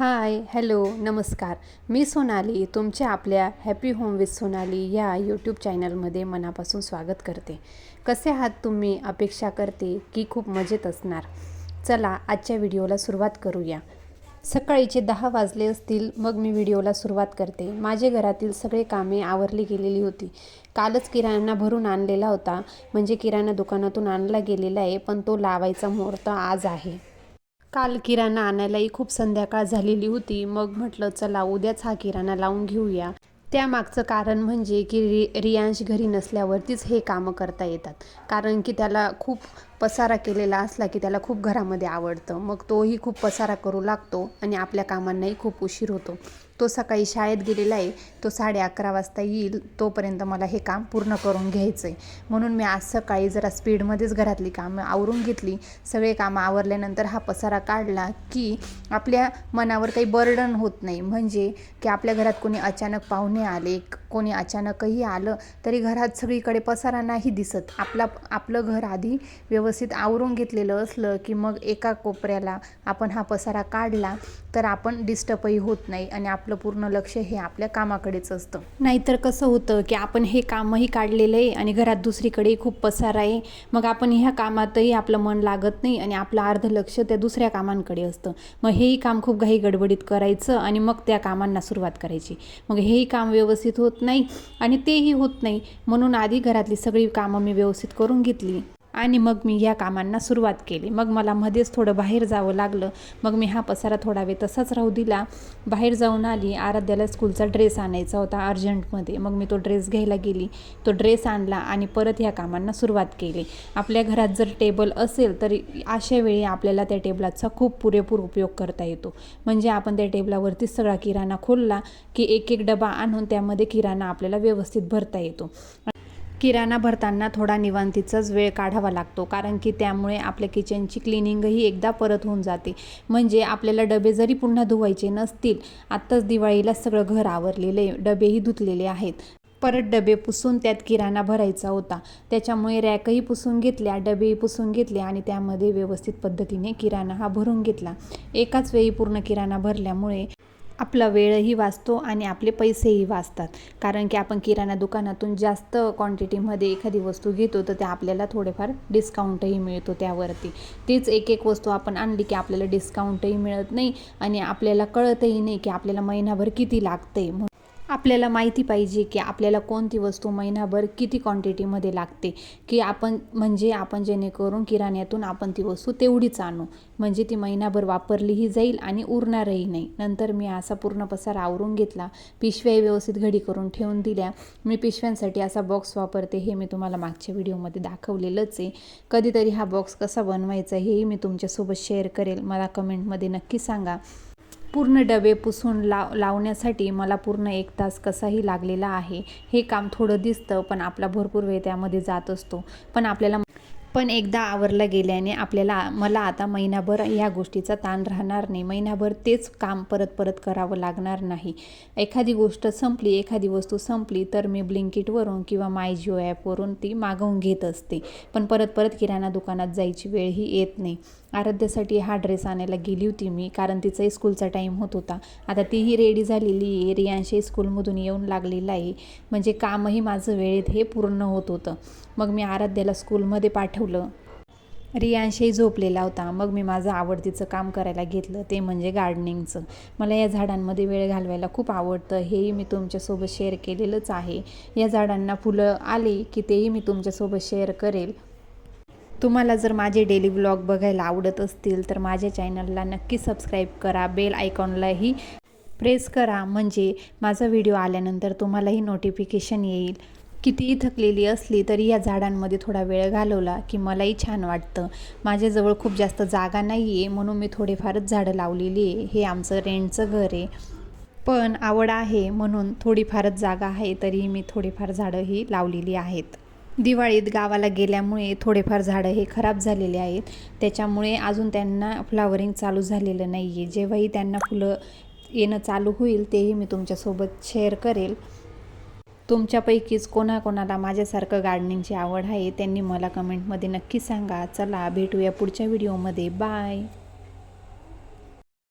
Hi hello नमस्कार. मी सोनाली तुमच्या आपल्या हॅपी होम विथ सोनाली या यूट्यूब चॅनलमध्ये मनापासून स्वागत करते. कसे आहात तुम्ही? अपेक्षा करते की खूप मजेत असणार. चला आजच्या व्हिडिओला सुरुवात करूया. सकाळीचे दहा वाजले असतील मग मी व्हिडिओला सुरुवात करते. माझे घरातील सगळे कामे आवरली गेलेली होती. कालच किराणा भरून आणलेला होता. म्हणजे किराणा दुकानातून आणला गेलेला आहे पण तो लावायचा मुहूर्त आज आहे. काल किराणा आणायलाही खूप संध्याकाळ झालेली होती. मग म्हटलं चला उद्याच हा किराणा लावून घेऊया. त्यामागचं कारण म्हणजे की रि रियांश घरी नसल्यावरतीच हे कामं करता येतात. कारण की त्याला खूप पसारा केलेला असला की त्याला खूप घरामध्ये आवडतं. मग तोही खूप पसारा करू लागतो आणि आपल्या कामांनाही खूप उशीर होतो. तो सकाळी शाळेत गेलेला आहे. तो साडे अकरा वाजता येईल. तोपर्यंत मला हे काम पूर्ण करून घ्यायचं आहे म्हणून मी आज सकाळी जरा स्पीडमध्येच घरातली कामं आवरून घेतली. सगळे कामं आवरल्यानंतर हा पसारा काढला की आपल्या मनावर काही बर्डन होत नाही. म्हणजे की आपल्या घरात कोणी अचानक पाहुणे आले कोणी अचानकही आलं तरी घरात सगळीकडे पसारा नाही दिसत. आपला आपलं घर आधी व्यवस्थित आवरून घेतलेलं असलं की मग एका कोपऱ्याला आपण हा पसारा काढला तर आपण डिस्टर्बही होत नाही आणि आपलं पूर्ण लक्ष हे आपल्या कामाकडेच असतं. नाहीतर कसं होतं की आपण हे कामही काढलेलं आहे आणि घरात दुसरीकडेही खूप पसारा आहे. मग आपण ह्या कामातही आपलं मन लागत नाही आणि आपलं अर्ध लक्ष त्या दुसऱ्या कामांकडे असतं. मग हेही काम खूप घाई गडबडीत करायचं आणि मग त्या कामांना सुरुवात करायची. मग हेही काम व्यवस्थित होत नाही आणि तेही होत नाही. म्हणून आधी घरातली सगळी कामं मी व्यवस्थित करून घेतली. आणि मग मी या कामांना सुरुवात केली. मग मला मध्येच थोडं बाहेर जावं लागलं. मग मी हा पसारा थोडा वेळ तसाच राहू दिला. बाहेर जाऊन आली. आराध्याला स्कूलचा ड्रेस आणायचा होता अर्जंटमध्ये. मग मी तो ड्रेस घ्यायला गेली. तो ड्रेस आणला आणि परत ह्या कामांना सुरुवात केली. आपल्या घरात जर टेबल असेल तर अशा वेळी आपल्याला त्या टेबलाचा खूप पुरेपूर उपयोग करता येतो. म्हणजे आपण त्या टेबलावरतीच सगळा किराणा खोलला की एक एक डबा आणून त्यामध्ये किराणा आपल्याला व्यवस्थित भरता येतो. किराणा भरताना थोडा निवांतीचाच वेळ काढावा लागतो कारण की त्यामुळे आपल्या किचनची क्लिनिंगही एकदा परत होऊन जाते. म्हणजे आपल्याला डबे जरी पुन्हा धुवायचे नसतील आत्ताच दिवाळीला सगळं घर आवरलेले डबेही धुतलेले आहेत. परत डबे पुसून त्यात किराणा भरायचा होता. त्याच्यामुळे रॅकही पुसून घेतल्या डबेही पुसून घेतले आणि त्यामध्ये व्यवस्थित पद्धतीने किराणा हा भरून घेतला. एकाच वेळी पूर्ण किराणा भरल्यामुळे आपला वेळही वाचतो आणि आपले पैसेही वाचतात. कारण की आपण किराणा दुकानातून जास्त क्वांटिटीमध्ये एखादी वस्तू घेतो तर त्या आपल्याला थोडेफार डिस्काउंटही मिळतो त्यावरती. तीच एक एक वस्तू आपण आणली की आपल्याला डिस्काउंटही मिळत नाही आणि आपल्याला कळतही नाही की आपल्याला महिनाभर किती लागते आपल्याला माहिती पाहिजे की आपल्याला कोणती वस्तू महिनाभर किती क्वांटिटीमध्ये लागते की आपण म्हणजे आपण जेणेकरून किराण्यातून आपण ती वस्तू तेवढीच आणू. म्हणजे ती महिनाभर वापरलीही जाईल आणि उरणारही नाही. नंतर मी असा पूर्ण पसारा आवरून घेतला. पिशव्याही व्यवस्थित घडी करून ठेवून दिल्या. मी पिशव्यांसाठी असा बॉक्स वापरते हे मी तुम्हाला मागच्या व्हिडिओमध्ये दाखवलेलंच आहे. कधीतरी हा बॉक्स कसा बनवायचा हेही मी तुमच्यासोबत शेअर करेल. मला कमेंटमध्ये नक्की सांगा. पूर्ण डबे पुसून लाव लावण्यासाठी मला पूर्ण एक तास कसाही लागलेला आहे. हे काम थोडं दिसतं पण आपला भरपूर वेळ त्यामध्ये जात असतो. पण आपल्याला पण एकदा आवरलं गेल्याने आपल्याला मला आता महिनाभर ह्या गोष्टीचा ताण राहणार नाही. महिनाभर तेच काम परत परत करावं लागणार नाही. एखादी गोष्ट संपली एखादी वस्तू संपली तर मी ब्लिंकिटवरून किंवा माय जिओ ॲपवरून ती मागवून घेत असते. पण परत परत किराणा दुकानात जायची वेळही येत नाही. आराध्यासाठी हा ड्रेस आणायला गेली होती मी कारण तिचाही स्कूलचा टाईम होत होता. आता तीही रेडी झालेली आहे. रियांशी स्कूलमधून येऊन लागलेला आहे. म्हणजे कामही माझं वेळेत हे पूर्ण होत होतं. मग मी आराध्याला स्कूलमध्ये पाठवलं रियांशही झोपलेला होता. मग मी माझं आवडतीचं काम करायला घेतलं ते म्हणजे गार्डनिंगचं मला या झाडांमध्ये वेळ घालवायला खूप आवडतं. हेही मी तुमच्यासोबत शेअर केलेलंच आहे. या झाडांना फुलं आली की तेही मी तुमच्यासोबत शेअर करेल. तुम्हाला जर माझे डेली ब्लॉग बघायला आवडत असतील तर माझ्या चॅनलला नक्की सबस्क्राईब करा. बेल आयकॉनलाही प्रेस करा. म्हणजे माझा व्हिडिओ आल्यानंतर तुम्हालाही नोटिफिकेशन येईल. कितीही थकलेली असली तरी या झाडांमध्ये थोडा वेळ घालवला की मलाही छान वाटतं. माझ्याजवळ खूप जास्त जागा नाही आहे म्हणून मी थोडेफारच झाडं लावलेली आहे. हे आमचं रेंटचं घर आहे. पण आवड आहे म्हणून थोडीफारच जागा आहे तरीही मी थोडीफार झाडं ही लावलेली आहेत. दिवाळीत गावाला गेल्यामुळे थोडेफार झाडं हे खराब झालेले आहेत. त्याच्यामुळे अजून त्यांना फ्लावरिंग चालू झालेलं नाही आहे जेव्हाही त्यांना फुलं येणं चालू होईल तेही मी तुमच्यासोबत शेअर करेल. तुमच्यापैकीच कोणाकोणाला माझ्यासारखं गार्डनिंगची आवड आहे त्यांनी मला कमेंटमध्ये नक्की सांगा. चला भेटूया पुढच्या व्हिडिओमध्ये. बाय.